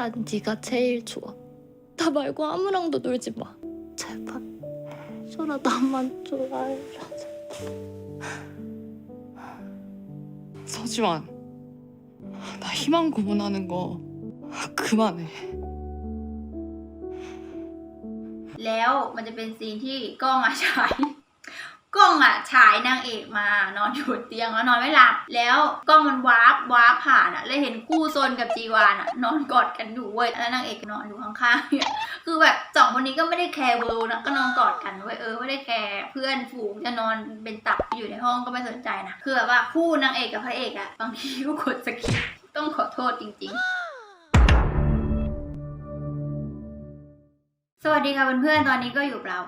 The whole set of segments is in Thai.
난 네가 제일 좋아. 나 말고 아무랑도 놀지 마. 제발. 소라 나만 좋아해줘. 서지환, 나 희망 고문하는 거 그만해. แล้วมันจะเป็นซีนที่กล้องอะฉาย กล้องอะฉายนางเอกมานอนอยู่เตียงแล้วนอนไม่หลับ แล้วกล้องมันวาร์ปวาร์ปผ่านอะแล้วเห็นคู่ซนกับจีวานอะนอนกอดกันอยู่เว้ยแล้วนางเอกนอนอยู่ข้างๆเนี่ยคือแบบสองคนนี้ก็ไม่ได้แคร์เวิลนะก็นอนกอดกันเว้ยเออไม่ได้แคร์เพื่อนฝูงจะนอนเป็นตับอยู่ในห้องก็ไม่สนใจนะคือแบบว่าคู่นางเอกกับพระเอกอะบางทีก็กดสกิปต้องขอโทษจริง ๆสวัสดีค่ะเพื่อนๆ ตอนนี้ก็อยู่เรา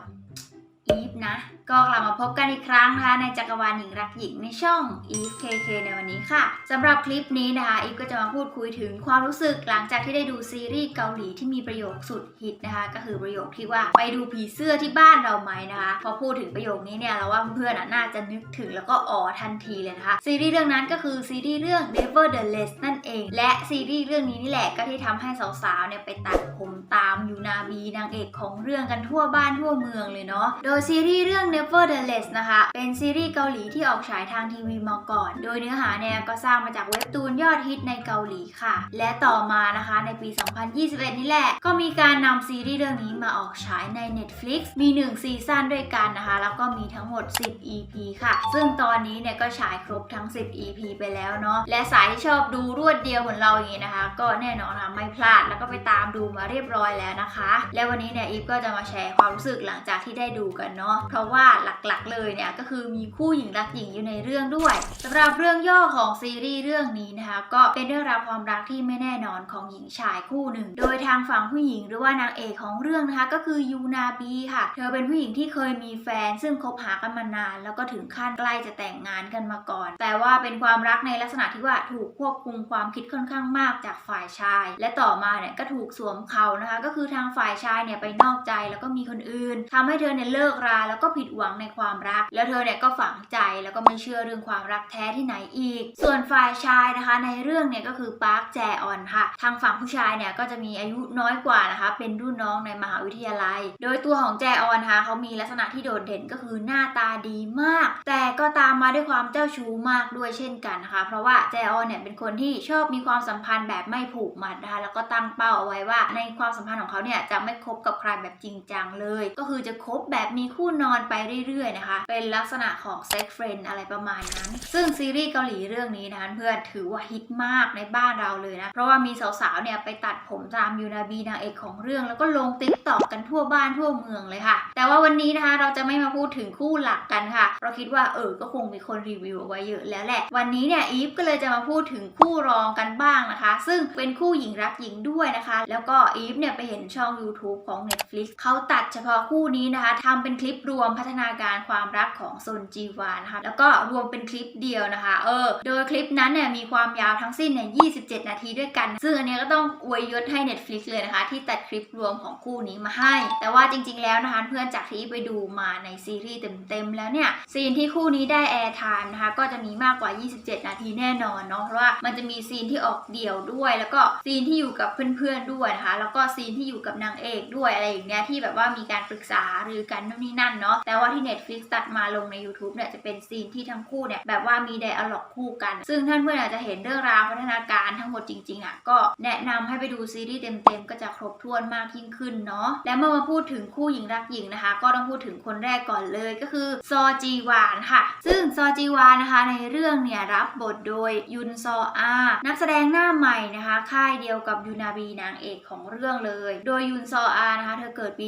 อีฟนะ ก็กลับมาพบกันอีกครั้งนะคะในจักรวาลหญิงรักหญิงในช่อง Eve KK ในวันนี้ค่ะสำหรับคลิปนี้นะคะอีฟก็จะมาพูดคุยถึงความรู้สึกหลังจากที่ได้ดูซีรีส์เกาหลีที่มีประโยคสุดฮิตนะคะก็คือประโยคที่ว่าไปดูผีเสื้อที่บ้านเราไหมนะคะพอพูดถึงประโยคนี้เนี่ยเราว่าเพื่อนๆน่าจะนึกถึงแล้วก็อ๋อทันทีเลยนะคะซีรีส์เรื่องนั้นก็คือซีรีส์เรื่อง Never the Less นั่นเอง และซีรีส์เรื่องนี้นี่แหละก็ที่ทำให้สาวๆเนี่ยไปตัดผมตามยูนาบีนางเอกของเรื่องกันทั่วบ้านทั่วเมืองเลยเนาะโดยซีรีส์เรื่อง Never the Less นะคะ เป็นซีรีส์เกาหลีที่ออกฉายทางทีวีมาก่อน โดยเนื้อหาเนี่ยก็สร้างมาจากเว็บตูนยอดฮิตในเกาหลีค่ะ และต่อมานะคะในปี 2021 นี่แหละ ก็มีการนำซีรีส์เรื่องนี้มาออกฉายใน Netflix มี 1 ซีซั่นด้วยกันนะคะ แล้วก็มีทั้งหมด 10 EP ค่ะ ซึ่งตอนนี้เนี่ยก็ฉายครบทั้ง 10 EP ไปแล้วเนาะ และสายที่ชอบดูรวดเดียวเหมือนเราอย่างนี้นะคะ ก็แน่นอนค่ะไม่พลาดแล้วก็ไปตามดูมาเรียบร้อยแล้วนะคะ และวันนี้เนี่ยอีฟก็จะมาแชร์ความรู้สึกหลังจากที่ได้ดูกันเนาะเพราะว่าหลักๆเลยเนี่ยก็คือมีคู่หญิงรักหญิงอยู่ในเรื่องด้วยสำหรับเรื่องย่อของซีรีส์เรื่องนี้นะคะก็เป็นเรื่องราวความรักที่ไม่แน่นอนของหญิงชายคู่หนึ่ง โดยทางฝั่งผู้หญิงหรือว่านางเอกของเรื่องนะคะก็คือยูนาบีค่ะ เธอเป็นผู้หญิงที่เคยมีแฟน ซึ่งคบหากันมานาน แล้วก็ถึงขั้นใกล้จะแต่งงานกันมาก่อน แต่ว่าเป็นความรักในลักษณะที่ว่าถูกควบคุมความคิดค่อนข้างมากจากฝ่ายชาย และต่อมาเนี่ยก็ถูกสวมเขานะคะ ก็คือทางฝ่ายชายเนี่ยไปนอกใจแล้วก็มีคนอื่นทำให้เธอเนี่ยเลิกราแล้วก็ผิดหวังในความรัก แล้วเธอเนี่ยก็ฝังใจแล้วก็ไม่เชื่อเรื่องความรักแท้ที่ไหนอีก ส่วนฝ่ายชายนะคะ ในเรื่องเนี่ยก็คือปาร์คแจออนค่ะ ทางฝั่งผู้ชายเนี่ยก็จะมีอายุน้อยกว่านะคะ เป็นรุ่นน้องในมหาวิทยาลัย โดยตัวของแจออนนะคะเขามีลักษณะที่โดดเด่นก็คือหน้าตาดีมาก แต่ก็ตามมาด้วยความเจ้าชู้มากด้วยเช่นกันนะคะ เพราะว่าแจออนเนี่ยเป็นคนที่ชอบมีความสัมพันธ์แบบไม่ผูกมัดนะคะแล้วก็ตั้งเป้าเอาไว้ว่า ในความสัมพันธ์ของเขาเนี่ยจะไม่คบกับใครแบบจริงจังเลย ก็คือจะคบแบบมีีคู่นอนไปเรื่อยๆนะคะ เป็นลักษณะของเซ็กเฟรนอะไรประมาณนั้น ซึ่งซีรีส์เกาหลีเรื่องนี้นะคะเพื่อนถือว่าฮิตมากในบ้านเราเลยนะ เพราะว่ามีสาวๆเนี่ยไปตัดผมตามยูนาบีนางเอกของเรื่อง แล้วก็ลงติ๊กตอกกันทั่วบ้านทั่วเมืองเลยค่ะ แต่ว่าวันนี้นะคะเราจะไม่มาพูดถึงคู่หลักกันค่ะ เราคิดว่าเออก็คงมีคนรีวิวเอาไว้เยอะแล้วแหละ วันนี้เนี่ยอีฟก็เลยจะมาพูดถึงคู่รองกันบ้างนะคะ ซึ่งเป็นคู่หญิงรักหญิงด้วยนะคะ แล้วก็อีฟเนี่ยไปเห็นช่อง YouTube ของ Netflix เขาตัดเฉพาะคู่นี้นะคะทำเป็นคลิปรวมพัฒนาการความรักของซนจีวานนะคะแล้วก็รวมเป็นคลิปเดียวนะคะ เออ โดยคลิปนั้นเนี่ยมีความยาวทั้งสิ้นเนี่ย 27 นาทีด้วยกัน ซึ่งอันนี้ก็ต้องอวยยศให้ Netflix เลยนะคะ ที่ตัดคลิปรวมของคู่นี้มาให้ แต่ว่าจริงๆแล้วนะคะ เพื่อนจากที่ไปดูมาในซีรีส์เต็มๆแล้วเนี่ย ซีนที่คู่นี้ได้แอร์ไทม์นะคะ ก็จะมีมากกว่า 27 นาทีแน่นอนเนาะ เพราะว่ามันจะมีซีนที่ออกเดี่ยวด้วย แล้วก็ซีนที่อยู่กับเพื่อนๆด้วยนะคะ แล้วก็ซีนที่อยู่กับนางเอกด้วยอะไรอย่างเงี้ยที่แบบว่ามีการปรึกษาหรือกันนู่นนี่นั่นเนาะแต่ว่าที่ Netflix ตัดมาลงใน YouTube เนี่ยจะเป็นซีนที่ทั้งคู่เนี่ยแบบว่ามีไดอะล็อกคู่กัน ซึ่งท่านเพื่อนอาจจะเห็นเรื่องราวพัฒนาการทั้งหมดจริงๆอะก็แนะนำให้ไปดูซีรีส์เต็มๆก็จะครบถ้วนมากยิ่งขึ้นเนาะและเมื่อมาพูดถึงคู่หญิงรักหญิงนะคะ ก็ต้องพูดถึงคนแรกก่อนเลยก็คือซอจีวานค่ะ ซึ่งซอจีวานนะคะในเรื่องเนี่ยรับบทโดยยุนซออานักแสดงหน้าใหม่นะคะ ค่ายเดียวกับยูนาบีนางเอกของเรื่องเลย โดยยุนซออานะคะเธอเกิดปี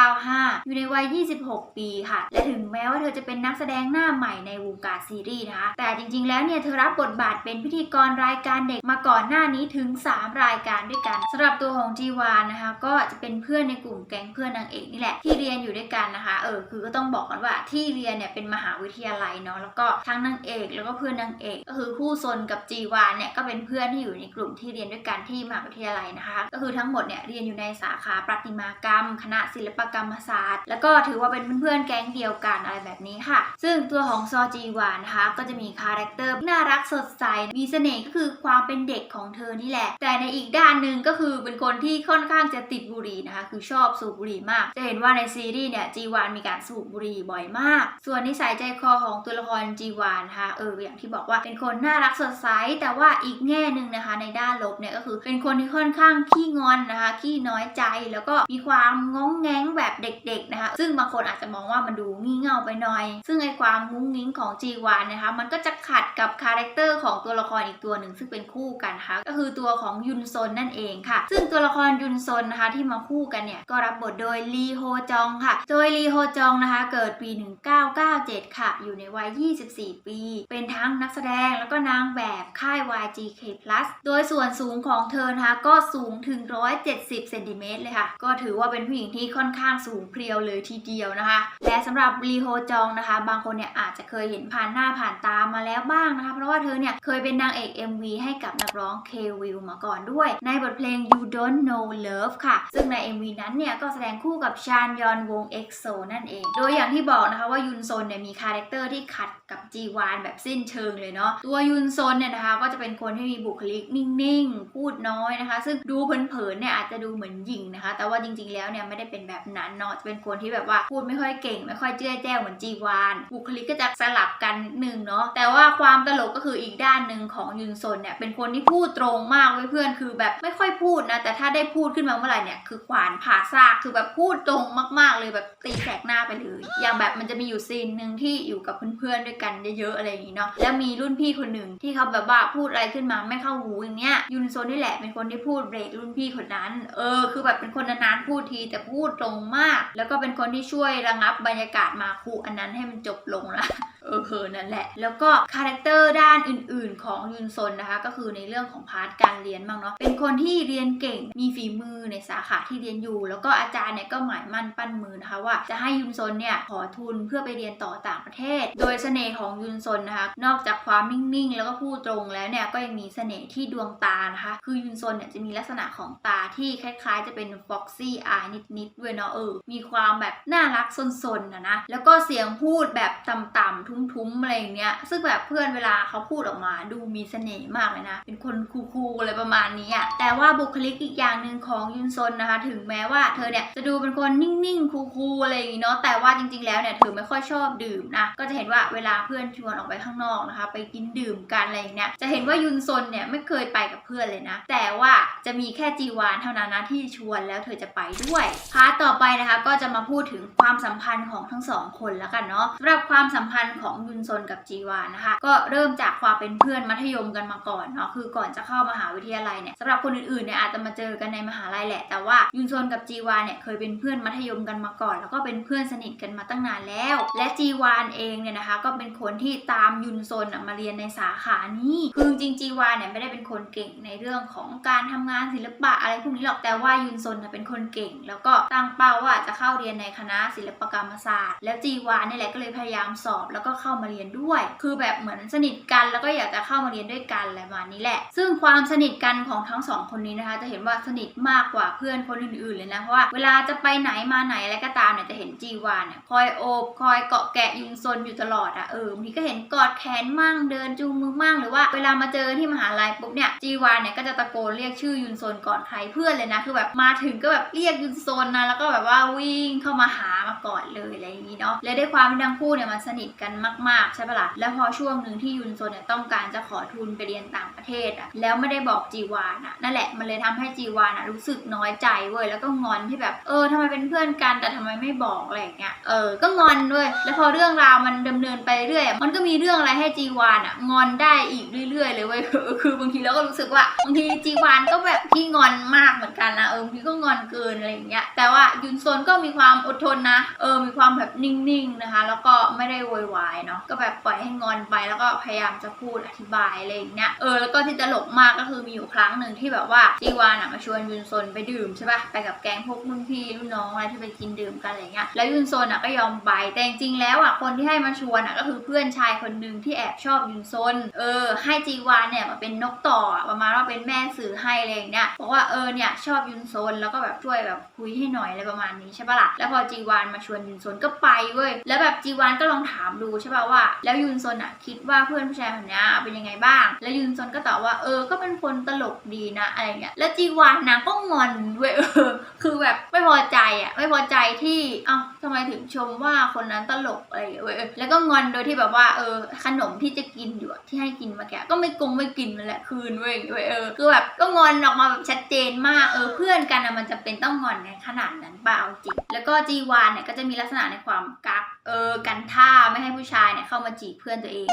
1995 อยู่ในวัย26 ปีค่ะ และถึงแม้ว่าเธอจะเป็นนักแสดงหน้าใหม่ในวงการซีรีส์นะคะ แต่จริงๆ แล้วเนี่ยเธอรับบทบาทเป็นพิธีกรรายการเด็กมาก่อนหน้านี้ถึง 3 รายการด้วยกันสำหรับตัวของจีวานนะคะ ก็จะเป็นเพื่อนในกลุ่มแก๊งเพื่อนนางเอกนี่แหละที่เรียนอยู่ด้วยกันนะคะ เออคือก็ต้องบอกกันว่าที่เรียนเนี่ยเป็นมหาวิทยาลัยเนาะแล้วก็ทั้งนางเอกแล้วก็เพื่อนนางเอกก็คือคู่ซนกับจีวานเนี่ยก็เป็นเพื่อนที่อยู่ในกลุ่มที่เรียนด้วยกันที่มหาวิทยาลัยนะคะ ก็คือทั้งหมดเนี่ยเรียนอยู่ในสาขาประติมากรรม คณะศิลปกรรมศาสตร์ แล้วก็ถือว่าเป็นเพื่อนแก๊งเดียวกันอะไรแบบนี้ค่ะ ซึ่งตัวของซอจีวานนะคะก็จะมีคาแรคเตอร์น่ารักสดใส มีเสน่ห์ก็คือความเป็นเด็กของเธอนี่แหละ แต่ในอีกด้านหนึ่งก็คือเป็นคนที่ค่อนข้างจะติดบุหรี่นะคะ คือชอบสูบบุหรี่มาก จะเห็นว่าในซีรีส์เนี่ยจีวานมีการสูบบุหรี่บ่อยมาก ส่วนนิสัยใจคอของตัวละครจีวานนะคะเอออย่างที่บอกว่าเป็นคนน่ารักสดใส แต่ว่าอีกแง่หนึ่งนะคะ ในด้านลบเนี่ยก็คือเป็นคนที่ค่อนข้างขี้งอนนะคะขี้น้อยใจแล้วก็มีความง้องแง้งแบบเด็กๆนะคะ ซึ่งบางคนอาจจะมองว่ามันดูงี่เง่าไปหน่อย ซึ่งไอความงุ้งงิ้งของจีวานนะคะมันก็จะขัดกับคาแรคเตอร์ของตัวละครอีกตัวหนึ่งซึ่งเป็นคู่กันนะคะก็คือตัวของยุนซนนั่นเองค่ะ ซึ่งตัวละครยุนซนนะคะที่มาคู่กันเนี่ยก็รับบทโดยลีโฮจองค่ะ โดยลีโฮจองนะคะเกิดปี 1997 ค่ะ อยู่ในวัย 24 ปี เป็นทั้งนักแสดงแล้วก็นางแบบค่าย YGK โดยส่วนสูงของเธอนะคะก็สูงถึง 170 เซนติเมตรเลยค่ะ ก็ถือว่าเป็นผู้หญิงที่ค่อนข้างสูงเพรียวเลยทีเดียวนะคะและสำหรับลีโฮจองนะคะ บางคนเนี่ยอาจจะเคยเห็นผ่านหน้าผ่านตามาแล้วบ้างนะคะ เพราะว่าเธอเนี่ยเคยเป็นนางเอก MV ให้กับนักร้องเควิลมาก่อนด้วย ในบทเพลง You Don't Know Love ค่ะ ซึ่งใน MV นั้นเนี่ยก็แสดงคู่กับชานยอนวง EXO นั่นเอง โดยอย่างที่บอกนะคะว่ายุนซนเนี่ยมีคาแรคเตอร์ที่ขัดกับจีวานแบบสิ้นเชิงเลยเนาะตัวยุนซนเนี่ยนะคะก็จะเป็นคนที่มีบุคลิกนิ่งๆ พูดน้อยนะคะ ซึ่งดูเผินๆเนี่ยอาจจะดูเหมือนหญิงนะคะ แต่ว่าจริงๆแล้วเนี่ยไม่ได้เป็นแบบนั้นเนาะจะเป็นคนที่แบบว่าพูดไม่ค่อยเก่ง ไม่ค่อยเจ้อแจ้วเหมือนจีวานบุคลิกก็จะสลับกันนิดนึงเนาะแต่ว่าความตลกก็คืออีกด้านหนึ่งของยุนซนเนี่ยเป็นคนที่พูดตรงมากเพื่อนคือแบบไม่ค่อยพูดนะแต่ถ้าได้พูดขึ้นมาเมื่อไหร่เนี่ยคือขวานผ่าซากคือแบบพูดตรงมาก ๆ เลยแบบตีแสกหน้าไปเลยอย่างแบบมันจะมีอยู่ซีนหนึ่งที่อยู่กับเพื่อนๆด้วยกันเยอะๆอะไรอย่างงี้เนาะแล้วมีรุ่นพี่คนหนึ่งที่เขาแบบว่าพูดอะไรขึ้นมาไม่เข้าหูอย่างเงี้ยยุนโซนนี่แหละเป็นคนที่พูดเบรกรุ่นพี่คนนั้น เออ คือแบบเป็นคนนานๆพูดทีแต่พูดตรงมาก แล้วก็เป็นคนที่ช่วยระงับบรรยากาศมาคูอันนั้นให้มันจบลงละ เออเออนั่นแหละ แล้วก็คาแรคเตอร์ด้านอื่น ๆ ของยุนซนนะคะ ก็คือในเรื่องของพาร์ทการเรียนบ้างเนาะ เป็นคนที่เรียนเก่ง มีฝีมือในสาขาที่เรียนอยู่ แล้วก็อาจารย์เนี่ยก็หมายมั่นปั้นมือนะคะว่าจะให้ยุนซนเนี่ยขอทุนเพื่อไปเรียนต่อต่างประเทศ โดยเสน่ห์ของยุนซนนะคะ นอกจากความนิ่ง ๆ แล้วก็พูดตรงแล้วเนี่ยก็ยังมีเสน่ห์ที่ดวงตานะคะ คือยุนซนเนี่ยจะมีลักษณะของตาที่คล้ายๆ จะเป็น foxy eye นิดๆด้วยเนาะเออ มีความแบบน่ารักซนๆนะนะ แล้วก็เสียงพูดแบบต่ำๆทุมๆอะไรอย่างเงี้ย ซึ่งแบบเพื่อนเวลาเขาพูดออกมาดูมีเสน่ห์มากเลยนะ เป็นคนคูลๆอะไรประมาณนี้อะแต่ว่าบุคลิกอีกอย่างหนึ่งของยุนซนนะคะ ถึงแม้ว่าเธอเนี่ยจะดูเป็นคนนิ่งๆคูลๆอะไรอย่างงี้เนาะ แต่ว่าจริงๆแล้วเนี่ยเธอไม่ค่อยชอบดื่มนะ ก็จะเห็นว่าเวลาเพื่อนชวนออกไปข้างนอกนะคะ ไปกินดื่มกันอะไรอย่างเงี้ย จะเห็นว่ายุนซนเนี่ยไม่เคยไปกับเพื่อนเลยนะ แต่ว่าจะมีแค่จีวานเท่านั้นนะที่ชวนแล้วเธอจะไปด้วยพาร์ทต่อไปนะคะก็จะมาพูดถึงความสัมพันธ์ของทั้งสองคนแล้วกันเนาะสำหรับความสัมพันธ์ของยุนซนกับจีวานนะคะ ก็เริ่มจากความเป็นเพื่อนมัธยมกันมาก่อนเนาะคือก่อนจะเข้ามหาวิทยาลัยเนี่ยสำหรับคนอื่นๆเนี่ยอาจจะมาเจอกันในมหาลัยแหละ แต่ว่ายุนซนกับจีวานเนี่ยเคยเป็นเพื่อนมัธยมกันมาก่อน แล้วก็เป็นเพื่อนสนิทกันมาตั้งนานแล้ว และจีวานเองเนี่ยนะคะ ก็เป็นคนที่ตามยุนซนมาเรียนในสาขานี้คือจริงจีวานเนี่ยไม่ได้เป็นคนเก่งในเรื่องของการทำงานศิลปะอะไรพวกนี้หรอกแต่ว่ายุนซนเป็นคนเก่ง แล้วก็ตั้งเป้าว่าจะเข้าเรียนในคณะศิลปกรรมศาสตร์ แล้วจีวานนี่แหละก็เลยพยายามสอบแล้วก็็เข้ามาเรียนด้วย คือแบบเหมือนสนิทกันแล้วก็อยากจะเข้ามาเรียนด้วยกันอะไรประมาณนี้แหละ ซึ่งความสนิทกันของทั้งสองคนนี้นะคะ จะเห็นว่าสนิทมากกว่าเพื่อนคนอื่นๆเลยนะเพราะว่าเวลาจะไปไหนมาไหนอะไรก็ตามเนี่ยจะเห็นจีวานเนี่ยคอยโอบคอยเกาะแกะยุนซนอยู่ตลอดอะเออบางทีก็เห็นกอดแขนมั่งเดินจูงมือมั่งหรือว่าเวลามาเจอที่มหาลัยปุ๊บเนี่ยจีวานเนี่ยก็จะตะโกนเรียกชื่อยุนซนก่อนใครเพื่อนเลยนะคือแบบมาถึงก็แบบเรียกยุนซนนะแล้วก็แบบว่าวิ่งเข้ามาหามากอนเลยอะไรอย่างนี้เนาะและด้วยความที่ทั้งคู่เนี่ยมันสนิทกันมากๆ ใช่ปะล่ะ แล้วพอช่วงหนึ่งที่ยุนซนเนี่ยต้องการจะขอทุนไปเรียนต่างประเทศอะแล้วไม่ได้บอกจีวานอะนั่นแหละมันเลยทำให้จีวานอะรู้สึกน้อยใจเว้ยแล้วก็งอนที่แบบเออทำไมเป็นเพื่อนกันแต่ทำไมไม่บอกอะไรเงี้ยเออก็งอนด้วยแล้วพอเรื่องราวมันดำเนินไปเรื่อยมันก็มีเรื่องอะไรให้จีวานอะงอนได้อีกเรื่อย ๆ เลยเว้ยคือบางทีเราก็รู้สึกว่าบางทีจีวานก็แบบที่งอนมากเหมือนกันนะ ออบางทีก็งอนเกินอะไรอย่างเงี้ยแต่ว่ายุนซนก็มีความอดทนนะเออมีความแบบนิ่งๆนะคะ แล้วก็ไม่ได้โวยวายเนาะก็แบบปล่อยให้งอนไปแล้วก็พยายามจะพูดอธิบายอะไรอย่างเงี้ยเออแล้วก็ที่ตลกมากก็คือมีอยู่ครั้งหนึ่งที่แบบว่าจีวานอะมาชวนยุนซนไปดื่มใช่ปะไปกับแก๊งพวกรุ่นพี่รุ่นน้องอะไรที่ไปกินดื่มกันอะไรเงี้ยแล้วยุนซนอะก็ยอมไปแต่จริงๆแล้วอะคนที่ให้มาชวนอะก็คือเพื่อนชายคนหนึ่งที่แอบชอบยุนซนเออ ให้จีวานเนี่ยมาเป็นนกต่อประมาณว่าเป็นแม่สื่อให้อะไรอย่างเงี้ยบอกว่าเออเนี่ยชอบยุนโซนแล้วก็แบบช่วยแบบคุยให้หน่อยอะไรประมาณนี้ใช่ปะล่ะแล้วพอจีวานมาชวนยุนโซนก็ไปเว้ยแล้วแบบจีวานก็ลองถามดูใช่ปะว่า แล้วยุนโซนอะคิดว่าเพื่อนผู้ชายคนนี้เป็นยังไงบ้าง แล้วยุนโซนก็ตอบว่าเออก็เป็นคนตลกดีนะอะไรเงี้ยแล้วจีวานนางก็งอนเว้ยคือแบบไม่พอใจอะไม่พอใจที่เอ้าทำไมถึงชมว่าคนนั้นตลกอะไรเว้ยแล้วก็งอนโดยที่แบบว่าเออขนมที่จะกินอยู่ที่ให้กินมาแกก็ไม่กงไม่กินมันแหละคืนเว้ยเว้ยเออคือแบบก็งอนออกมาแบบชัดเจนมากเออเพื่อนกันนะมันจะเป็นต้องงอนในขนาดนั้นเปล่าจริง แล้วก็จีวานเนี่ยก็จะมีลักษณะในความกัก เออกันท่าไม่ให้ผู้ชายเนี่ยเข้ามาจีบเพื่อนตัวเอง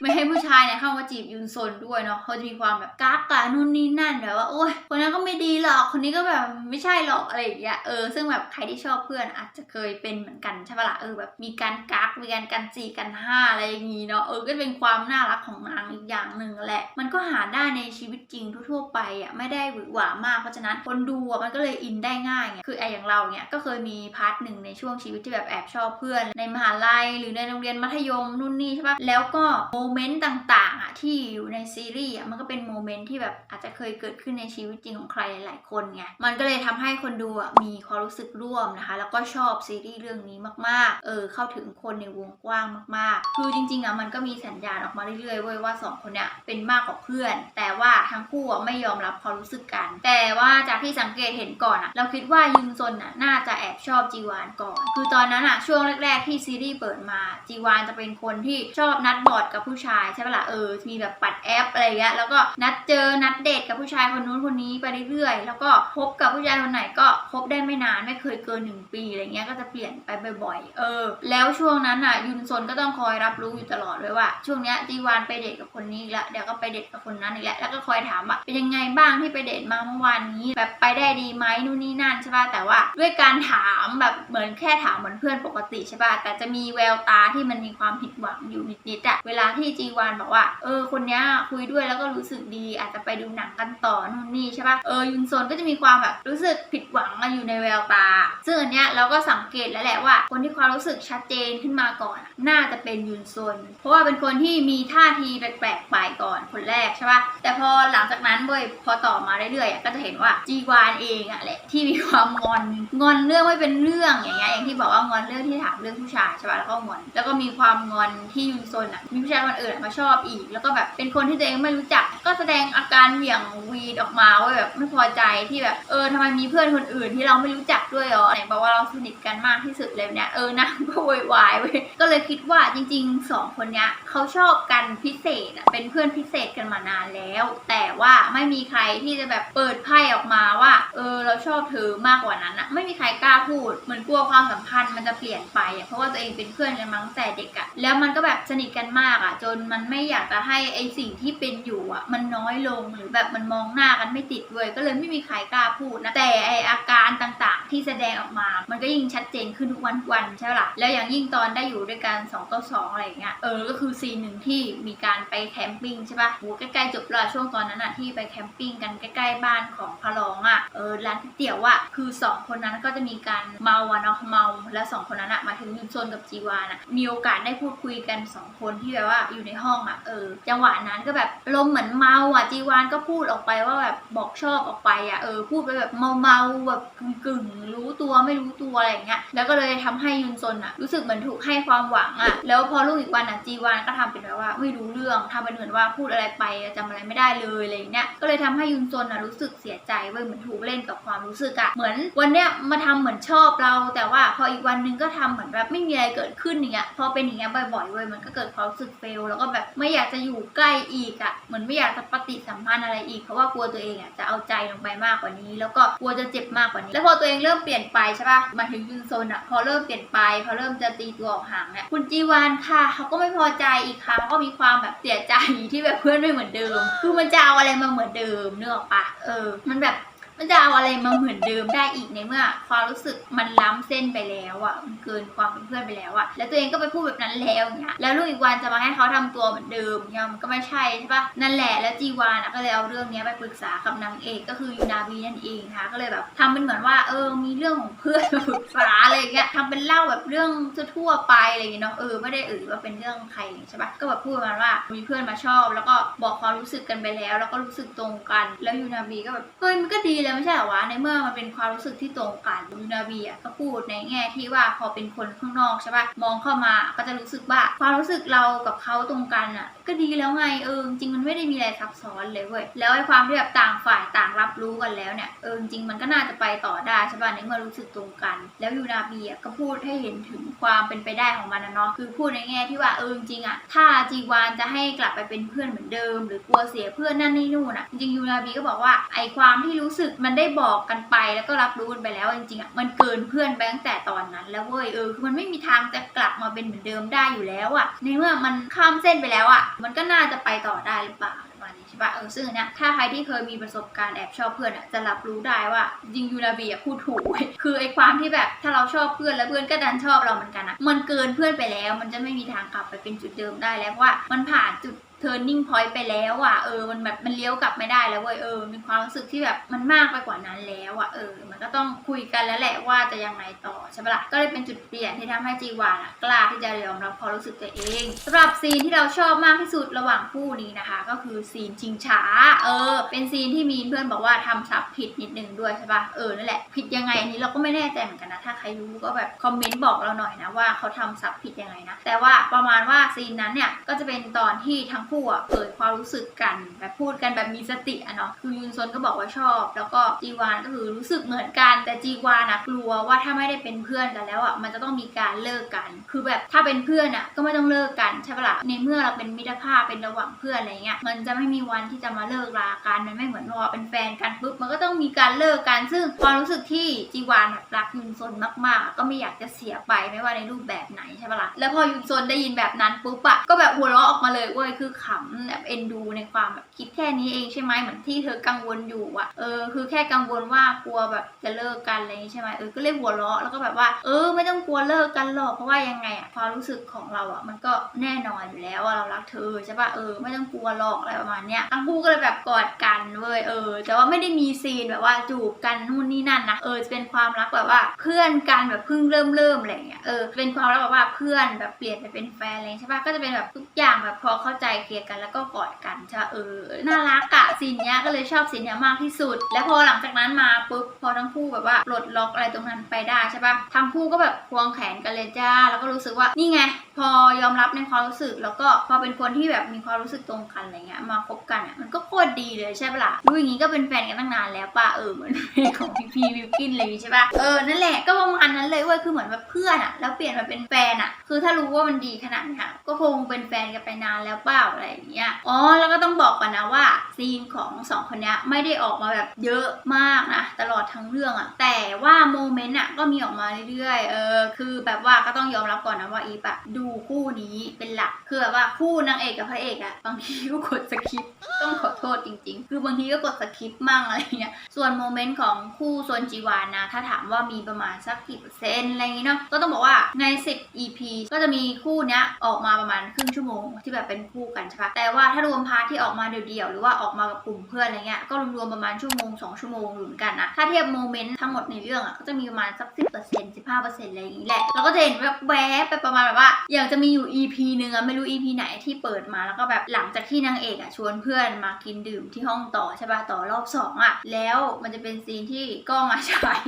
ไม่ให้ผู้ชายเนี่ยเข้ามาจีบยุนซนด้วยเนาะเขาจะมีความแบบกักอะนู่นนี่นั่นแบบว่าโอ๊ยคนนั้นก็ไม่ดีหรอกคนนี้ก็แบบไม่ใช่หรอกอะไรอย่างเงี้ยเออซึ่งแบบใครที่ชอบเพื่อนอาจจะเคยเป็นเหมือนกันใช่ปะล่ะเออแบบมีการกักมีการกันจีกันห้าอะไรอย่างงี้เนาะเออก็เป็นความน่ารักของนางอีกอย่างหนึ่งแหละ มันก็หาได้ในชีวิตจริงทั่วๆไปอะไม่ได้หวือหวามากเพราะฉะนั้นคนดูอะมันก็เลยอินได้ง่ายไงคือไออย่างเราเนี่ยก็เคยมีพาร์ทหนึ่งในช่วงชีวิตที่แบบแอบชอบเพื่อนในมหาลัยหรือในโรงเรียนมัธยมนู่นนี่ใช่ปะแล้วก็โมเมนต์ต่างๆอะที่อยู่ในซีรีส์อะมันก็เป็นโมเมนต์ที่แบบอาจจะเคยเกิดขึ้นในชีวิตจริงของใครหลายๆคนไงมันก็เลยทำให้คนดูอะมีความรู้สึกร่วมนะคะ แล้วก็ชอบซีรีส์เรื่องนี้มากๆ เออเข้าถึงคนในวงกว้างมากๆ คือจริงๆอะมันก็มีสัญญาณออกมาเรื่อยๆเว้ยว่าสองคนเนี่ยเป็นมากกว่าเพื่อน แต่ว่าทั้งคู่อะไม่ยอมรับความรู้สึกกัน แต่ว่าจากที่สังเกตเห็นก่อนอะเราคิดว่ายุนซนอะน่าจะแอบชอบจีวานก่อน คือตอนนั้นอะช่วงแรกๆที่ซีรีส์เปิดมา จีวานจะเป็นคนที่ชอบนัดบอดกับผู้ชายใช่ปะล่ะเออมีแบบปัดแอปอะไรเงี้ยแล้วก็นัดเจอนัดเดทกับผู้ชายคนนู้นคนนี้ไปเรื่อยๆ แล้วก็คบกับผู้ชายคนไหนก็คบได้ไม่นานไม่เคยเกินหนึ่งปีอะไรเงี้ยก็จะเปลี่ยนไปบ่อย ๆ เออ แล้วช่วงนั้นอะยุนซนก็ต้องคอยรับรู้อยู่ตลอดเลยว่า ช่วงเนี้ยจีวานไปเดทกับคนนี้แล้วเดี๋ยวก็ไปเดทกับคนนั้นอีกแล้วแล้วก็คอยถามว่าเป็นยังไงบ้างที่ไปเดทมาเมื่อวานนี้ แบบไปได้ดีไหมนู่นนี่นั่นใช่ป่ะแต่ว่าด้วยการถามแบบเหมือนแค่ถามเหมือนเพื่อนปกติใช่ป่ะแต่จะมีแววตาที่มันมีความผิดหวังอยู่นิดๆอะเวลาที่จีวานบอกว่า เออ คนเนี้ยคุยด้วยแล้วก็รู้สึกดี อาจจะไปดูหนังกันต่อนู่นนี่ใช่ป่ะเออยุนซนก็จะมีความแบบรู้สึกผิดหวังอยู่ในแววตา ซึ่งอันเนี้ยเราก็สังเกตแล้วแหละว่า คนที่ความรู้สึกชัดเจนขึ้นมาก่อน น่าจะเป็นยุนซนเพราะว่าเป็นคนที่มีท่าทีแปลกๆไปก่อนคนแรกใช่ป่ะแต่พอหลังจากนั้นเว้ยพอต่อมาเรื่อยๆก็จะเห็นว่าจีวานเองอะแหละที่มีความงอนงอนเรื่องไม่เป็นเรื่องอย่างเงี้ยอย่างที่บอกว่างอนเรื่องที่ถามเรื่องผู้ชายใช่ป่ะแล้วก็งอน แล้วก็มีความงอนที่ยุนซนอะมีผู้ชายคนอื่นมาชอบอีก แล้วก็แบบเป็นคนที่ตัวเองไม่รู้จัก ก็แสดงอาการเหวี่ยงวีดออกมาว่าแบบไม่พอใจที่แบบเออทำไมมีเพื่อนคนอื่นที่เราไม่รู้จักด้วยเหรอไหนบอกว่าเราสนิทกันมากที่สุดเลยเนี่ยเออนางก็โวยวายเว้ยก็เลยคิดว่าจริงๆสองคนเนี้ยเขาชอบกันพิเศษอะเป็นเพื่อนพิเศษกันมานานแล้ว แต่ว่าไม่มีใครที่จะแบบเปิดไพ่ออกมาว่า เออเราชอบเธอมากกว่านั้นอะไม่มีใครกล้าพูดเหมือนกลัวความสัมพันธ์มันจะเปลี่ยนไปอะเพราะว่าตัวเองเป็นเพื่อนกันมั้งแต่เด็กอะแล้วมันก็แบบสนิทกันมากอะจนมันไม่อยากจะให้ไอสิ่งที่เป็นอยู่อะมันน้อยลงหรือแบบมันมองหน้ากันไม่ติดเลยก็เลยไม่มีใครกล้าพูดนะแต่ไออาการต่างๆ ที่แสดงออกมา มันก็ยิ่งชัดเจนขึ้นทุกวันวันๆใช่ปะล่ะแล้วอย่างยิ่งตอนได้อยู่ด้วยกัน2ต่อ2อะไรอย่างเงี้ยเออก็คือซีนหนึ่งที่มีการไปแคมปิ้งใช่ปะโหใกล้ๆจบแล้วช่วงตอนนั้นอะที่ไปแคมปิ้งกันใกล้ๆบ้านของพะลองอะเออร้านก๋วยเตี๋ยวอะคือสองคนนั้นก็จะมีการเมาอะเนาะเมา แล้วสองคนนั้นอะมาถึงยุนซนกับจีวานะมีโอกาสได้พูดคุยกันสองคนที่แบบว่าอยู่ในห้องอะเออ จังหวะนั้นก็แบบลมเหมือนเมาอะจีวานก็พูดออกไปว่าแบบบอกชอบออกไปอะเออพูดไปแบบเมาๆแบบกึ่งๆรู้ตัวไม่รู้ตัวอะไรอย่างเงี้ยแล้วก็เลยทำให้ยุนซนอะรู้สึกเหมือนถูกให้ความหวังอะแล้วพอรุ่งอีกวันอะจีวานก็ทำเป็นแบบว่าไม่รู้เรื่องทำเป็นเหมือนว่าพูดอะไรไปจำอะไรไม่ได้เลยอะไรอย่างเงี้ยก็เลยทำให้ยุนซนอะรู้สึกเสียใจเว้ยเหมือนถูกเล่นกับความรู้สึกอะเหมือนวันเนี้ยมาทำเหมือนชอบเรา แต่ว่าพออีกวันนึงก็ทำเหมือนแบบไม่มีอะไรเกิดขึ้นอย่างเงี้ยพอเป็นอย่างเงี้ยบ่อยๆเว้ยมันก็เกิดความรู้สึกเฟลแล้วก็แบบไม่อยากจะอยู่ใกล้อีกอะเหมือนไม่อยากจะปฏิสัมพันธ์อะไรอีกเพราะว่ากลัวตัวเองอะจะเอาใจลงไปมากกว่านี้ แล้วก็กลัวจะเจ็บมากกว่านี้ แล้วพอตัวเองเริ่มเปลี่ยนไปใช่ปะมาถึงยุนโซนอะพอเริ่มเปลี่ยนไปพอเริ่มจะตีตัวออกห่างเนี่ยคุณจีวานค่ะเขาก็ไม่พอใจอีกค่ะเขาก็มีความแบบเสียใจที่แบบเพื่อนไม่เหมือนเดิม คือมันจะเอาอะไรมาเหมือนเดิมเนื้อออกปะเออ มันแบบ มันจะเอาอะไรมาเหมือนเดิมได้อีกในเมื่อ ความรู้สึกมันล้ำเส้นไปแล้วอะมันเกินความเป็นเพื่อนไปแล้วอะแล้วตัวเองก็ไปพูดแบบนั้นแล้วอย่างเงี้ยแล้วลูกอีกวันจะมาให้เขาทำตัวเหมือนเดิมเนี่ยมันก็ไม่ใช่ใช่ปะนั่นแหละแล้วจีวานก็เลยเอาเรื่องนี้ไปปรึกษากับนางเอกก็คือยูนาบีนั่นเองนะคะก็เลยแบบทำเป็นเหมือนว่าเออมีเรื่องของเพื่อนมาปรึกษาอะไรอย่างเงี้ยทำเป็นเล่าแบบเรื่องทั่วไปอะไรอย่างเงี้ยเนาะเออไม่ได้เอ่ยว่าเป็นเรื่องใครใช่ปะก็แบบพูดประมาณว่ามีเพื่อนมาชอบ แล้วก็บอกความรู้สึกกันไปแล้ว แล้วก็รู้สึกตรงกัน แล้วยูนาบีก็แบบเฮ้ยมันก็ดีแล้วไม่ใช่หรอวะในเมื่อมันเป็นความรู้สึกที่ตรงกันยูนาบีอะก็พูดในแง่ที่ว่าพอเป็นคนข้างนอกใช่ปะมองเข้ามาก็จะรู้สึกว่าความรู้สึกเรากับเขาตรงกันอะ ก็ดีแล้วไงเออจริงมันไม่ได้มีอะไรซับซ้อนเลยเว้ยแล้วไอ้ความที่แบบต่างฝ่ายต่างรับรู้กันแล้วเนี่ยเออจริงมันก็น่าจะไปต่อได้ใช่ป่ะในเมื่อรู้สึกตรงกัน แล้วยูนาบีอะก็พูดให้เห็นถึงความเป็นไปได้ของมันนะเนาะคือพูดในแง่ที่ว่าเออจริงอะถ้าจีวานจะให้กลับไปเป็นเพื่อนเหมือนเดิม หรือกลัวเสียเพื่อนนั่นนี่นู่นอะจริงยูนาบีก็บอกว่าไอ้ความที่รู้สึกมันได้บอกกันไปแล้วก็รับรู้กันไปแล้วจริงๆอะมันเกินเพื่อนไปตั้งแต่ตอนนั้น แล้วเว้ยเออคือมันไม่มีทางจะกลับมาเป็นเหมือนเดิมได้อยู่แล้วอะในเมื่อมันข้ามเส้นไปแล้วอะมันก็น่าจะไปต่อได้หรือเปล่าประมาณนี้ใช่ปะเออซึ่งเนี่ยถ้าใครที่เคยมีประสบการณ์แอบชอบเพื่อนอะจะรับรู้ได้ว่าจริงยูนาบีอะพูดถูกคือไอ้ความที่แบบถ้าเราชอบเพื่อนแล้วเพื่อนก็ดันชอบเราเหมือนกันอะมันเกินเพื่อนไปแล้ว มันจะไม่มีทางกลับไปเป็นจุดเดิมได้แล้วว่ามันผ่านจุด turning point ไปแล้วอะเออมันแบบมันเลี้ยวกลับไม่ได้แล้วเว้ยเออมีความรู้สึกที่แบบมันมากไปกว่านั้นแล้วอะเออ มันก็ต้องคุยกันแล้วแหละว่าจะยังไงต่อใช่ปะล่ะก็เลยเป็นจุดเปลี่ยนที่ทำให้จีวานอะกล้าที่จะยอมรับความรู้สึกตัวเองสำหรับซีนที่เราชอบมากที่สุดระหว่างคู่นี้นะคะ ก็คือซีนชิงช้า เออ เป็นซีนที่มีเพื่อนบอกว่าทำซับผิดนิดนึงด้วยใช่ปะเออนั่นแหละผิดยังไงอันนี้เราก็ไม่แน่ใจเหมือนกันนะถ้าใครรู้ก็แบบคอมเมนต์บอกเราหน่อยนะว่าเขาทำซับผิดยังไงนะแต่ว่าประมาณว่าซีนนั้นเนี่ยก็จะเป็นตอนที่ทั้งคู่อะเผยความรู้สึกกัน แบบพูดกันแบบมีสติอะเนาะคือยุนซนก็บอกว่าชอบ แล้วก็จีวานก็คือรู้สึกเหมือนกัน แต่จีวานอะกลัวว่าถ้าไม่ได้เป็นเพื่อนกันแล้วอะมันจะต้องมีการเลิกกัน คือแบบถ้าเป็นเพื่อนอะก็ไม่ต้องเลิกกันใช่ปะล่ะในเมื่อเราเป็นมิตรภาพเป็นระหว่างเพื่อนอะไรเงี้ยมันจะไม่มีวันที่จะมาเลิกรากันมันไม่เหมือนว่าเป็นแฟนกันปุ๊บมันก็ต้องมีการเลิกกันซึ่งความรู้สึกที่จีวานรักยุนซนมากๆ ก็ไม่อยากจะเสียไปไม่ว่าในรูปแบบไหนใช่ปะล่ะแล้วพอยุนซนได้ยินแบบนั้นปุ๊บอะก็แบบหัวเราะออกมาเลยเว้ยคือขำแบบเอ็นดูในความแบบคิดแค่นี้เองใช่ไหมเหมือนที่เธอกังวลอยู่อะเออคือแค่กังวลว่ากลัวแบบจะเลิกกันอะไรอย่างงี้ใช่ไหมเออก็เลยหัวเราะแล้วก็แบบว่า เออ ไม่ต้องกลัวเลิกกันหรอกเพราะว่ายังไงอะความรู้สึกของเราอะมันก็แน่นอนอยู่แล้วว่าเรารักเธอใช่ปะเออไม่ต้องกลัวหรอกอะไรประมาณเนี้ยทั้งคู่ก็เลยแบบกอดกันเว้ยเออ แต่ว่าไม่ได้มีซีนแบบว่าจูบกันนู่นนี่นั่นนะเออจะเป็นความรักแบบว่าเพื่อนกันแบบเพิ่งเริ่มเริ่มอะไรเงี้ยเออเป็นความรักแบบว่าเพื่อนแบบเปลี่ยนไปเป็นแฟนอะไรใช่ปะก็จะเป็นแบบทุกอย่างแบบพอเข้าใจลียร์กันแล้วก็กอดกันใช่ปะเออน่ารักอะซีนเนี้ยก็เลยชอบซีนเนี้ยมากที่สุด แล้วพอหลังจากนั้นมาปุ๊บพอทั้งคู่แบบว่าปลดล็อกอะไรตรงนั้นไปได้ใช่ปะทั้งคู่ก็แบบควงแขนกันเลยจ้า แล้วก็รู้สึกว่านี่ไง พอยอมรับในความรู้สึก แล้วก็พอเป็นคนที่แบบมีความรู้สึกตรงกันอะไรเงี้ยมาคบกันอะมันก็โคตรดีเลยใช่ปะล่ะรู้อย่างงี้ก็เป็นแฟนกันตั้งนานแล้วป่ะเออเหมือนของพี่พีวิวกินเลยใช่ปะเออนั่นแหละก็ประมาณนั้นเลยเว้ยคือเหมือนแบบเพื่อนอะแล้วเปลี่ยนมาเป็นแฟนอะ คือถ้ารู้ว่ามันดีขนาดนี้ก็คงเป็นแฟนกันไปนานแล้วเปล่าอะไรอย่างเงี้ยอ๋อแล้วก็ต้องบอกก่อนนะว่าซีนของสองคนนี้ไม่ได้ออกมาแบบเยอะมากนะตลอดทั้งเรื่องอะแต่ว่าโมเมนต์อะก็มีออกมาเรื่อยๆเออคือแบบว่าก็ต้องยอมรับก่อนนะว่าอีปอะดูคู่นี้เป็นหลักคือแบบว่าคู่นางเอกกับพระเอกอะบางทีก็กดสคริปต้องขอโทษจริง ๆ คือบางทีก็กดสคริปมั่งอะไรเงี้ยส่วนโมเมนต์ของคู่โซนจีวานนะถ้าถามว่ามีประมาณสักกี่เปอร์เซ็นต์อะไรอย่างงี้เนาะก็ต้องบอกว่าใน 10 EP ก็จะมีคู่เนี้ยออกมาประมาณครึ่งชั่วโมงที่แบบเป็นคู่กันใช่ปะแต่ว่าถ้ารวมพาร์ทที่ออกมาเดี่ยวๆหรือว่าออกมากับกลุ่มเพื่อนอะไรเงี้ยก็รวมๆประมาณชั่วโมงสองชั่วโมงหมือนกันนะถ้าเทียบโมเมนต์ทั้งหมดในเรื่องอะก็จะมีประมาณสักสิบเปอร์เซ็นต์สิบห้าเปอร์เซ็นต์อะไรอย่างงี้แหละแล้วก็จะเห็นแบบแวบไปประมาณแบบว่าอย่างจะมีอยู่ EP หนึ่งอะไม่รู้ EP ไหนที่เปิดมาแล้วก็แบบหลังจากที่นางเอกอะชวนเพื่อนมากินดื่มที่ห้องต่อใช่ปะต่อรอบสองอะแล้วมันจะเป็นซีนที่กล้องอะฉาย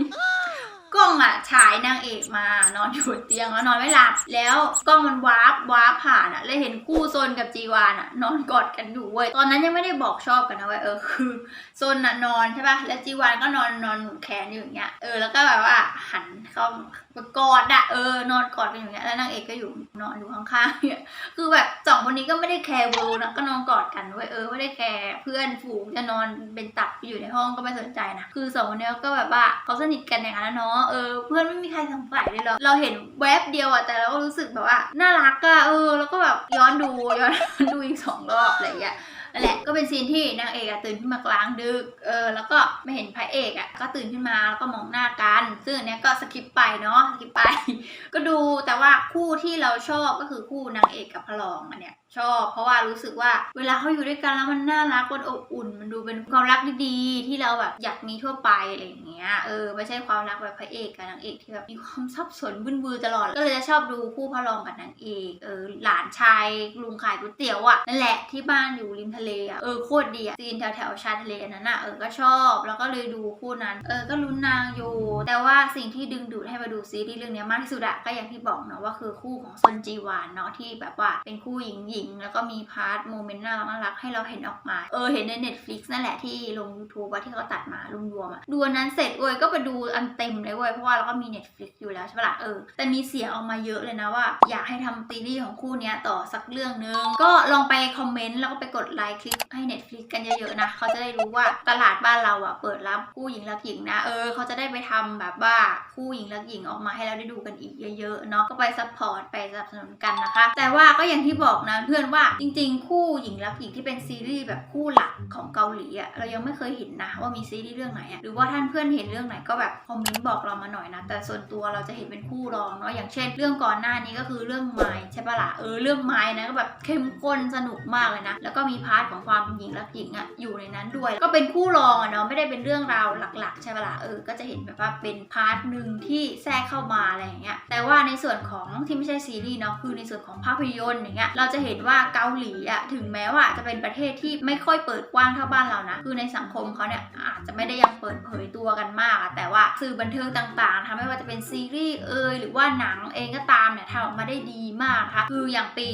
กล้องอะฉายนางเอกมานอนอยู่บนเตียงแล้วนอนไม่หลับ แล้วกล้องมันวาร์ปวาร์ปผ่านอะเลยเห็นคู่โซนกับจีวานอะนอนกอดกันอยู่เว้ยตอนนั้นยังไม่ได้บอกชอบกันนะเว้ยเออคือโซนอะนอนใช่ปะแล้วจีวานก็นอนนอนหนุนแขนอยู่อย่างเงี้ยเออแล้วก็แบบว่าหันเข้ากอดอะเออนอนกอดกันอยู่างเงี้ยแล้วนางเอกก็อยู่นอนอยู่ข้างๆเนี่ยคือแบบสองคนนี้ก็ไม่ได้แคร์เวลนะก็นอนกอดกันเว้ยเออไม่ได้แคร์เพื่อนฝูงจะนอนเป็นตับอยู่ในห้องก็ไม่สนใจนะคือสองคนนี้ก็แบบว่าเขาสนิทกันอย่างนั้นนะเนาะเออเพื่อนไม่มีใครสงสัยเลยหรอกเราเห็นแวบเดียวอะแต่เราก็รู้สึกแบบว่าน่ารักอะเออ แล้วก็แบบย้อนดูย้อนดูอีกสองรอบอะไรอย่างเงี้ย นั่นแหละก็เป็นซีนที่นางเอกอะตื่นขึ้นมากลางดึกเออแล้วก็ไม่เห็นพระเอกอะก็ตื่นขึ้นมาแล้วก็มองหน้ากัน ซึ่งเนี้ยก็สคิปไปเนาะสคิปไป ก็ดูแต่ว่าคู่ที่เราชอบก็คือคู่นางเอกกับพระรองอันเนี้ย ชอบ เพราะว่ารู้สึกว่าเวลาเขาอยู่ด้วยกันแล้วมันน่ารักมันอบอุ่น มันดูเป็นความรักดีๆ ที่เราแบบอยากมีทั่วไปอะไรอย่างเงี้ยเออไม่ใช่ความรักแบบพระเอกกับนางเอกที่แบบมีความซับซ้อนบึ้นบือตลอด ก็เลยจะชอบดูคู่พระรองกับนางเอกเออหลานชายลุงขายก๋วยเตี๋ยวอะนั่นแหละที่บ้านอยู่ริมทะเลอะเออโคตรดีอะซีนแถวแถวชายทะเลอันนั้นอะเออก็ชอบแล้วก็เลยดูคู่นั้น เออก็ลุ้นนางอยู่ แต่ว่าสิ่งที่ดึงดูดให้มาดูซีรีส์เรื่องนี้มากที่สุดอะก็อย่างที่บอกเนาะว่าคือคู่ของซนจีหวานเนาะที่แบบว่าเป็นคู่หญิงหญิงๆแล้วก็มีพาร์ทโมเมนต์น่ารักน่ารักให้เราเห็นออกมา เออเห็นใน Netflix นั่นแหละที่ลง YouTube ว่าที่เขาตัดมารวมๆอะดูนนั้นเสร็จเว้ยก็ไปดูอันเต็มเลยเว้ยเพราะว่าเราก็มี Netflix อยู่แล้วใช่ปะล่ะเออแต่มีเสียงออกมาเยอะเลยนะว่า อยากให้ทำซีรีส์ของคู่นี้ต่อสักเรื่องนึง ก็ลองไปคอมเมนต์แล้วก็ไปกดไลค์คลิปให้ Netflix กันเยอะๆนะเขาจะได้รู้ว่าตลาดบ้านเราอะเปิดรับคู่หญิงรักหญิงนะเออเขาจะได้ไปทำแบบว่าคู่หญิงรักหญิงออกมาให้เราได้ดูกันอีกเยอะๆเนาะก็ไปซัพพอร์ตไปสนับสนุนกันนะคะ แต่ว่าก็อย่างที่บอกนะพื่อนว่าจริงๆ คู่หญิงรักหญิงที่เป็นซีรีส์แบบคู่หลักของเกาหลีอะเรายังไม่เคยเห็นนะว่ามีซีรีส์เรื่องไหนอะหรือว่าท่านเพื่อนเห็นเรื่องไหนก็แบบคอมเมนต์บอกเรามาหน่อยนะ แต่ส่วนตัวเราจะเห็นเป็นคู่รองเนาะอย่างเช่น เรื่องก่อนหน้านี้ก็คือเรื่องไม้ใช่ปะล่ะเออเรื่องไม้นะก็แบบเข้มข้นสนุกมากเลยนะ แล้วก็มีพาร์ทของความหญิงรักหญิงอะอยู่ในนั้นด้วย ก็เป็นคู่รองอะเนาะไม่ได้เป็นเรื่องราวหลักๆ ใช่ปะล่ะเออก็จะเห็นแบบว่าเป็นพาร์ทหนึ่งที่แทรกเข้ามาอะไรอย่างเงี้ยแต่ว่าในส่วนของที่ไม่ใช่ซีรีส์เนาะคือในส่วนของภาพยนตร์อย่างเงี้ยเราจะเห็นว่าเกาหลีอะถึงแม้ว่าจะเป็นประเทศที่ไม่ค่อยเปิดกว้างเท่าบ้านเรานะ คือในสังคมเขาเนี่ยอาจจะไม่ได้ยังเปิดเผยตัวกันมากอะแต่ว่าสื่อบันเทิงต่างๆทำไม่ว่าจะเป็นซีรีส์เอยหรือว่าหนังเองก็ตามเนี่ยทำออกมาได้ดีมากนะคะคืออย่างปี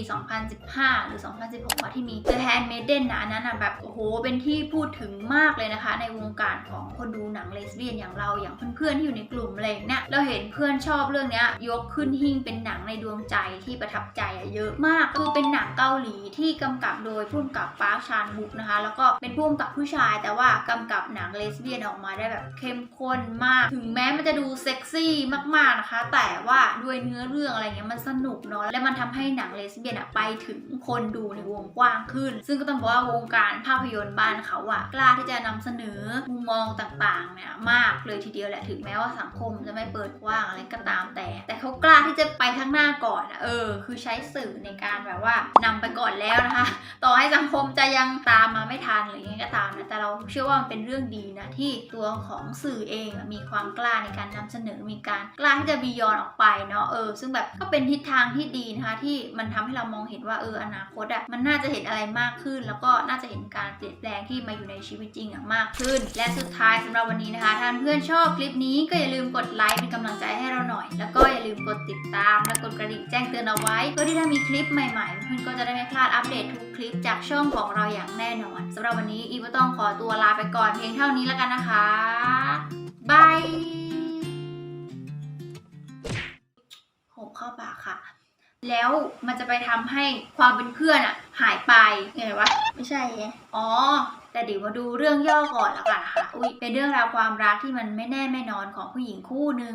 2015 หรือ 2016อะที่มี The Handmaiden นะอันนั้นอะแบบโอ้โหเป็นที่พูดถึงมากเลยนะคะ ในวงการของคนดูหนังเลสเบี้ยนอย่างเราอย่างเพื่อนๆที่อยู่ในกลุ่มอะไรอย่างเนี่ยเราเห็นเพื่อนชอบเรื่องเนี้ยยกขึ้นหิ้งเป็นหนังในดวงใจที่ประทับใจเยอะมากคือเป็นหนังเกาหลีที่กำกับโดยผู้กำกับปาร์คชานบุกนะคะ แล้วก็เป็นผู้กำกับผู้ชาย แต่ว่ากำกับหนังเลสเบี้ยนออกมาได้แบบเข้มข้นมาก ถึงแม้มันจะดูเซ็กซี่มากๆนะคะ แต่ว่าด้วยเนื้อเรื่องอะไรเงี้ยมันสนุกเนาะและมันทำให้หนังเลสเบี้ยนอะไปถึงคนดูในวงกว้างขึ้น ซึ่งก็ต้องบอกว่าวงการภาพยนตร์บ้านเขาอะกล้าที่จะนำเสนอมุมมองต่างๆเนี่ยมากเลยทีเดียวแหละถึงแม้ว่าสังคมจะไม่เปิดกว้างอะไรก็ตามแต่ แต่เขากล้าที่จะไปข้างหน้าก่อนอะเออ คือใช้สื่อในการแบบว่านำไปก่อนแล้วนะคะ ต่อให้สังคมจะยังตามมาไม่ทันหรือยังไงก็ตามนะแต่เราเชื่อว่ามันเป็นเรื่องดีนะที่ตัวของสื่อเองมีความกล้าในการนำเสนอมีการกล้าที่จะบียอนออกไปเนาะเออซึ่งแบบก็เป็นทิศทางที่ดีนะคะที่มันทำให้เรามองเห็นว่าเอออนาคตอะมันน่าจะเห็นอะไรมากขึ้น แล้วก็น่าจะเห็นการเปลี่ยนแปลงที่มาอยู่ในชีวิตจริงอะมากขึ้น และสุดท้ายสำหรับวันนี้นะคะถ้าเพื่อนชอบคลิปนี้ก็อย่าลืมกดไลค์เป็นกำลังใจให้เราหน่อย แล้วก็อย่าลืมกดติดตามและกดกระดิ่งแจ้งเตือนเอาไว้เพื่อที่ถ้ามีคลิปใหม่ๆเพื่อนก็จะได้ไม่พลาดอัปเดตทุกคลิปจากช่องของเราอย่างแน่นอนสำหรับวันนี้อีฟก็ต้องขอตัวลาไปก่อนเพียงเท่านี้แล้วกันนะคะบายหกเข้าปากค่ะ แล้วมันจะไปทำให้ความเป็นเพื่อนอะหายไปไงวะ ไม่ใช่ไงอ๋อ แต่เดี๋ยวมาดูเรื่องย่อก่อนแล้วกันนะคะ อุ้ยเป็นเรื่องราวความรักที่มันไม่แน่ไม่นอนของผู้หญิงคู่หนึ่ง